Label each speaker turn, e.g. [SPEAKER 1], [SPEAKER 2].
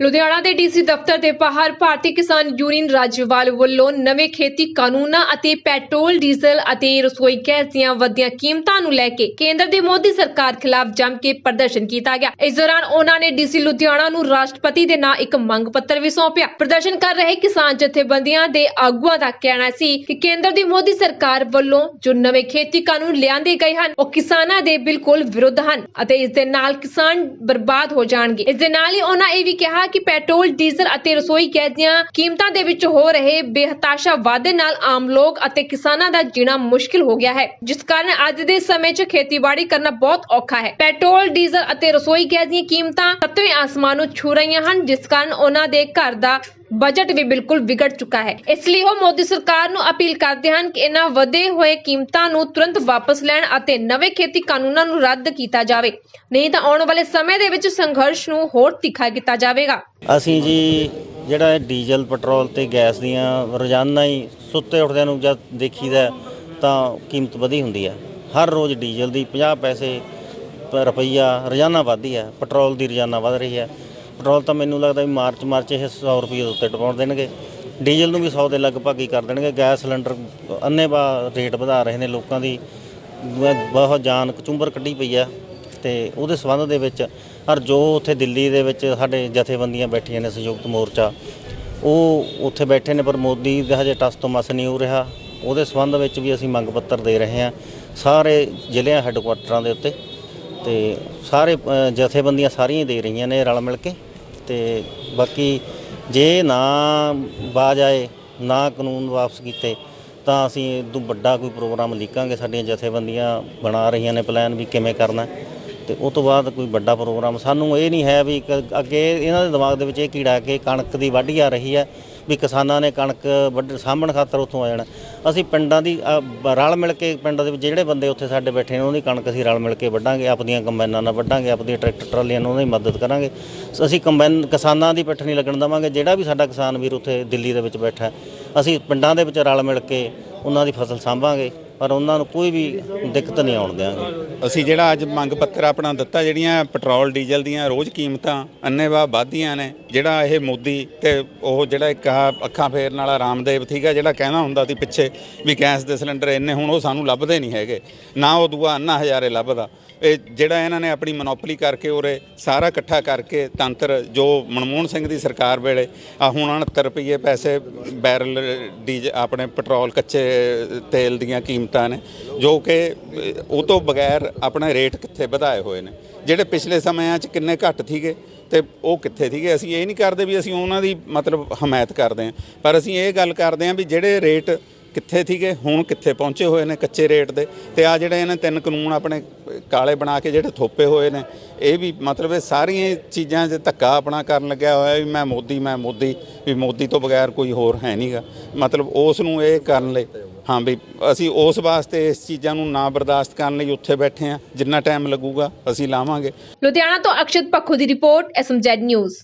[SPEAKER 1] ਲੁਧਿਆਣਾ ਦੇ ਡੀਸੀ ਦਫ਼ਤਰ ਦੇ ਬਾਹਰ ਭਾਰਤੀ ਕਿਸਾਨ ਯੂਨੀਅਨ ਰਾਜਵਾਲ ਵੱਲੋਂ ਨਵੇਂ ਖੇਤੀ ਕਾਨੂੰਨਾਂ ਅਤੇ ਪੈਟਰੋਲ, ਡੀਜ਼ਲ ਅਤੇ ਰਸੋਈ ਗੈਸ ਦੀਆਂ ਵਧੀਆਂ ਕੀਮਤਾਂ ਨੂੰ ਲੈ ਕੇ ਕੇਂਦਰ ਦੀ ਮੋਦੀ ਸਰਕਾਰ ਖਿਲਾਫ ਜੰਮ ਕੇ ਪ੍ਰਦਰਸ਼ਨ ਕੀਤਾ ਗਿਆ। ਇਸ ਦੌਰਾਨ ਉਹਨਾਂ ਨੇ ਡੀਸੀ ਲੁਧਿਆਣਾ ਨੂੰ ਰਾਸ਼ਟਰਪਤੀ ਦੇ ਨਾਂ ਇੱਕ ਮੰਗ ਪੱਤਰ ਵੀ ਸੌਂਪਿਆ। ਪ੍ਰਦਰਸ਼ਨ ਕਰ ਰਹੇ ਕਿਸਾਨ ਜਥੇਬੰਦੀਆਂ ਦੇ ਆਗੂਆਂ ਦਾ ਕਹਿਣਾ ਸੀ ਕਿ ਕੇਂਦਰ ਦੀ ਮੋਦੀ ਸਰਕਾਰ ਵੱਲੋਂ ਜੋ ਨਵੇਂ ਖੇਤੀ ਕਾਨੂੰਨ ਲਿਆਂਦੇ ਗਏ ਹਨ, ਉਹ ਕਿਸਾਨਾਂ ਦੇ ਬਿਲਕੁਲ ਵਿਰੁੱਧ ਹਨ ਅਤੇ ਇਸ ਦੇ ਨਾਲ ਕਿਸਾਨ ਬਰਬਾਦ ਹੋ ਜਾਣਗੇ। ਇਸ ਦੇ ਨਾਲ ਹੀ ਉਹਨਾਂ ਇਹ ਵੀ ਕਿਹਾ ਕਿ ਪੈਟਰੋਲ, ਡੀਜ਼ਲ ਅਤੇ ਰਸੋਈ ਗੈਸ ਦੀਆਂ ਕੀਮਤਾਂ ਦੇ ਵਿੱਚ ਹੋ ਰਹੇ ਬੇਹਤਾਸ਼ਾ ਵਾਧੇ ਨਾਲ ਆਮ ਲੋਕ ਅਤੇ ਕਿਸਾਨਾਂ ਦਾ ਜੀਣਾ ਮੁਸ਼ਕਿਲ ਹੋ ਗਿਆ ਹੈ, ਜਿਸ ਕਾਰਨ ਅੱਜ ਦੇ ਸਮੇਂ 'ਚ ਖੇਤੀਬਾੜੀ ਕਰਨਾ ਬਹੁਤ ਔਖਾ ਹੈ। ਪੈਟਰੋਲ, ਡੀਜ਼ਲ ਅਤੇ ਰਸੋਈ ਗੈਸ ਦੀਆਂ ਕੀਮਤਾਂ ਸੱਤਵੇਂ ਆਸਮਾਨ ਨੂੰ ਛੂ ਰਹੀਆਂ ਹਨ, ਜਿਸ ਕਾਰਨ ਉਹਨਾਂ ਦੇ ਘਰ ਦਾ ਬਜਟ ਵੀ ਬਿਲਕੁਲ ਵਿਗੜ ਚੁੱਕਾ ਹੈ। ਇਸ ਲਈ ਉਹ ਮੋਦੀ ਸਰਕਾਰ ਨੂੰ ਅਪੀਲ ਕਰਦੇ ਹਨ ਕਿ ਇਹਨਾਂ ਵਧੇ ਹੋਏ ਕੀਮਤਾਂ ਨੂੰ ਤੁਰੰਤ ਵਾਪਸ ਲੈਣ ਅਤੇ ਨਵੇਂ ਖੇਤੀ ਕਾਨੂੰਨਾਂ ਨੂੰ ਰੱਦ ਕੀਤਾ ਜਾਵੇ। ਨਹੀਂ ਤਾਂ ਆਉਣ ਵਾਲੇ ਸਮੇਂ ਦੇ ਵਿੱਚ ਸੰਘਰਸ਼ ਨੂੰ ਹੋਰ ਤਿੱਖਾ ਕੀਤਾ ਜਾਵੇਗਾ।
[SPEAKER 2] ਅਸੀਂ ਜੀ ਜਿਹੜਾ ਇਹ ਡੀਜ਼ਲ, ਪੈਟਰੋਲ ਤੇ ਗੈਸ ਦੀਆਂ ਰੋਜ਼ਾਨਾ ਹੀ ਸੁੱਤੇ ਉੱਠਦਿਆਂ ਨੂੰ ਜਦ ਦੇਖੀਦਾ ਤਾਂ ਕੀਮਤ ਵਧੀ ਹੁੰਦੀ ਹੈ। ਹਰ ਰੋਜ਼ ਡੀਜ਼ਲ ਦੀ 50 ਪੈਸੇ ਪ- ਰੁਪਈਆ ਰੋਜ਼ਾਨਾ ਵਧਦੀ ਹੈ, ਪੈਟਰੋਲ ਦੀ ਰੋਜ਼ਾਨਾ ਵਧ ਰਹੀ ਹੈ। ਪੈਟਰੋਲ ਤਾਂ ਮੈਨੂੰ ਲੱਗਦਾ ਵੀ ਮਾਰਚ ਮਾਰਚ ਇਹ 100 ਰੁਪਏ ਦੇ ਉੱਤੇ ਟਪਾਉਣ ਦੇਣਗੇ। ਡੀਜ਼ਲ ਨੂੰ ਵੀ 100 ਦੇ ਲਗਭਗ ਹੀ ਕਰ ਦੇਣਗੇ। ਗੈਸ ਸਿਲੰਡਰ ਅੰਨੇਵਾ ਰੇਟ ਵਧਾ ਰਹੇ ਨੇ ਲੋਕਾਂ ਦੀ। ਬਹੁਤ ਜਾਨ ਕਚੁੰਬਰ ਕੱਢੀ ਪਈ ਆ ਤੇ ਉਹਦੇ ਸਬੰਧ ਦੇ ਵਿੱਚ ਹਰ ਜੋ ਉੱਥੇ ਦਿੱਲੀ ਦੇ ਵਿੱਚ ਸਾਡੇ ਜਥੇਬੰਦੀਆਂ ਬੈਠੀਆਂ ਨੇ ਸੰਯੁਕਤ ਮੋਰਚਾ, ਉਹ ਉੱਥੇ ਬੈਠੇ ਨੇ ਪਰ ਮੋਦੀ ਦਾ ਹਜੇ ਟਸ ਤੋਂ ਮਸ ਨਹੀਂ ਹੋ ਰਿਹਾ। ਉਹਦੇ ਸਬੰਧ ਵਿੱਚ ਵੀ ਅਸੀਂ ਮੰਗ ਪੱਤਰ ਦੇ ਰਹੇ ਹਾਂ ਸਾਰੇ ਜ਼ਿਲ੍ਹਿਆਂ ਹੈੱਡਕੁਆਟਰਾਂ ਦੇ ਉੱਤੇ ਤੇ ਸਾਰੇ ਜਥੇਬੰਦੀਆਂ ਸਾਰੀਆਂ ਹੀ ਦੇ ਰਹੀਆਂ ਨੇ ਰਲ ਮਿਲ ਕੇ। ਤੇ ਬਾਕੀ ਜੇ ਨਾ ਬਾਜ ਆਏ, ਨਾ ਕਾਨੂੰਨ ਵਾਪਸ ਕੀਤੇ, ਤਾਂ ਅਸੀਂ ਇਹ ਤੋਂ ਵੱਡਾ ਕੋਈ ਪ੍ਰੋਗਰਾਮ ਲਿਖਾਂਗੇ ਸਾਡੀਆਂ ਜਥੇਬੰਦੀਆਂ ਬਣਾ ਰਹੀਆਂ ਨੇ ਪਲਾਨ ਵੀ ਕਿਵੇਂ ਕਰਨਾ ਹੈ। ਤੇ ਉਹ ਤੋਂ ਬਾਅਦ ਕੋਈ ਵੱਡਾ ਪ੍ਰੋਗਰਾਮ, ਸਾਨੂੰ ਇਹ ਨਹੀਂ ਹੈ ਵੀ ਅੱਗੇ ਇਹਨਾਂ ਦੇ ਦਿਮਾਗ ਦੇ ਵਿੱਚ ਇਹ ਕੀੜਾ ਕਿ ਕਣਕ ਦੀ ਵਾਢੀ ਆ ਰਹੀ ਹੈ ਵੀ ਕਿਸਾਨਾਂ ਨੇ ਕਣਕ ਵੱਢ ਸਾਂਭਣ ਖਾਤਰ ਉੱਥੋਂ ਆ ਜਾਣਾ। ਅਸੀਂ ਪਿੰਡਾਂ ਦੀ ਅ, ਰਲ ਮਿਲ ਕੇ ਪਿੰਡਾਂ ਦੇ ਵਿੱਚ ਜਿਹੜੇ ਬੰਦੇ ਉੱਥੇ ਸਾਡੇ ਬੈਠੇ ਨੇ ਉਹਨਾਂ ਦੀ ਕਣਕ ਅਸੀਂ ਰਲ ਮਿਲ ਕੇ ਵੱਢਾਂਗੇ ਆਪਣੀਆਂ ਕੰਬਾਈਨਾਂ ਨਾਲ ਵੱਢਾਂਗੇ ਆਪਣੀਆਂ ਟਰੈਕਟਰ ਟਰਾਲੀਆਂ ਨਾਲ ਉਹਨਾਂ ਦੀ ਮਦਦ ਕਰਾਂਗੇ। ਸ- ਅਸੀਂ ਕੰਬਾਈਨ ਕਿਸਾਨਾਂ ਦੀ ਪਿੱਠ ਨਹੀਂ ਲੱਗਣ ਦੇਵਾਂਗੇ ਜਿਹੜਾ ਵੀ ਸਾਡਾ ਕਿਸਾਨ ਵੀਰ ਉੱਥੇ ਦਿੱਲੀ ਦੇ ਵਿੱਚ ਬੈਠਾ ਹੈ, ਅਸੀਂ ਪਿੰਡਾਂ ਦੇ ਵਿੱਚ ਰਲ ਮਿਲ ਕੇ ਉਹਨਾਂ ਦੀ ਫਸਲ ਸਾਂਭਾਂਗੇ। ਪਰ ਉਹਨਾਂ ਨੂੰ ਕੋਈ ਵੀ ਦਿੱਕਤ ਨਹੀਂ ਆਉਣ ਦਿਆਂਗੇ।
[SPEAKER 3] ਅਸੀਂ ਜਿਹੜਾ ਅੱਜ ਮੰਗ ਪੱਤਰ ਆਪਣਾ ਦਿੱਤਾ, ਜਿਹੜੀਆਂ ਪੈਟਰੋਲ, ਡੀਜ਼ਲ ਦੀਆਂ ਰੋਜ਼ ਕੀਮਤਾਂ ਅੰਨੇਵਾਹ ਵੱਧਦੀਆਂ ਨੇ, ਜਿਹੜਾ ਇਹ ਮੋਦੀ ਤੇ ਉਹ ਜਿਹੜਾ ਇੱਕ ਆਹ ਅੱਖਾਂ ਫੇਰਨ ਵਾਲਾ ਰਾਮਦੇਵ ਸੀਗਾ ਜਿਹੜਾ ਕਹਿੰਦਾ ਹੁੰਦਾ ਸੀ ਪਿੱਛੇ ਵੀ ਗੈਸ ਦੇ ਸਿਲੰਡਰ ਇੰਨੇ ਹੁਣ ਉਹ ਸਾਨੂੰ ਲੱਭਦੇ ਨਹੀਂ ਹੈਗੇ। ਨਾ ਉਹ ਦੂਆ ਅੰਨਾ ਹਜ਼ਾਰੇ ਲੱਭਦਾ। ਇਹ ਜਿਹੜਾ ਇਹਨਾਂ ਨੇ ਆਪਣੀ ਮੋਨੋਪੋਲੀ ਕਰਕੇ ਉਰੇ ਸਾਰਾ ਇਕੱਠਾ ਕਰਕੇ ਤੰਤਰ, ਜੋ ਮਨਮੋਹਨ ਸਿੰਘ ਦੀ ਸਰਕਾਰ ਵੇਲੇ, ਆ ਹੁਣ 69 ਰੁਪਏ ਪੈਸੇ ਬੈਰਲ ਡੀਜ਼, ਆਪਣੇ ਪੈਟਰੋਲ ਕੱਚੇ ਤੇਲ ਦੀਆਂ ਕੀਮਤਾਂ ਨੇ, ਜੋ ਕਿ ਉਹ ਤੋਂ ਬਗੈਰ ਆਪਣੇ ਰੇਟ ਕਿੱਥੇ ਵਧਾਏ ਹੋਏ ਨੇ। ਜਿਹੜੇ ਪਿਛਲੇ ਸਮਿਆਂ 'ਚ ਕਿੰਨੇ ਘੱਟ ਸੀਗੇ ਤੇ ਉਹ ਕਿੱਥੇ ਸੀਗੇ ਅਸੀਂ ਇਹ ਨਹੀਂ ਕਰਦੇ ਵੀ ਅਸੀਂ ਉਹਨਾਂ ਦੀ ਮਤਲਬ ਹਮਾਇਤ ਕਰਦੇ ਹਾਂ। ਪਰ ਅਸੀਂ ਇਹ ਗੱਲ ਕਰਦੇ ਹਾਂ ਵੀ ਜਿਹੜੇ ਰੇਟ ਕਿੱਥੇ ਸੀਗੇ, ਹੁਣ ਕਿੱਥੇ ਪਹੁੰਚੇ ਹੋਏ ਨੇ ਕੱਚੇ ਰੇਟ ਦੇ। ਤੇ ਆ ਜਿਹੜੇ ਇਹਨੇ ਤਿੰਨ ਕਾਨੂੰਨ ਆਪਣੇ ਕਾਲੇ ਬਣਾ ਕੇ ਜਿਹੜੇ ਥੋਪੇ ਹੋਏ ਨੇ, ਇਹ ਵੀ ਮਤਲਬ ਇਹ ਸਾਰੀਆਂ ਚੀਜ਼ਾਂ 'ਚ ਧੱਕਾ ਆਪਣਾ ਕਰਨ ਲੱਗਿਆ ਹੋਇਆ ਵੀ ਮੈਂ ਮੋਦੀ ਮੈਂ ਮੋਦੀ, ਵੀ ਮੋਦੀ ਤੋਂ ਬਗੈਰ ਕੋਈ ਹੋਰ ਹੈ ਨਹੀਂਗਾ ਮਤਲਬ ਉਸ ਨੂੰ ਇਹ ਕਰਨ ਲਈ, ਹਾਂ ਵੀ ਅਸੀਂ ਉਸ ਵਾਸਤੇ ਇਸ ਚੀਜ਼ਾਂ ਨੂੰ ਨਾ ਬਰਦਾਸ਼ਤ ਕਰਨ ਲਈ ਉੱਥੇ ਬੈਠੇ ਆ ਜਿੰਨਾ ਟਾਈਮ ਲੱਗੂਗਾ ਅਸੀਂ ਲਾਵਾਂਗੇ।
[SPEAKER 1] ਲੁਧਿਆਣਾ ਤੋਂ ਅਕਸ਼ਤ ਪੱਖੂ ਦੀ ਰਿਪੋਰਟ, ਐਸਐਮਜ਼ੈਡ ਨਿਊਜ਼।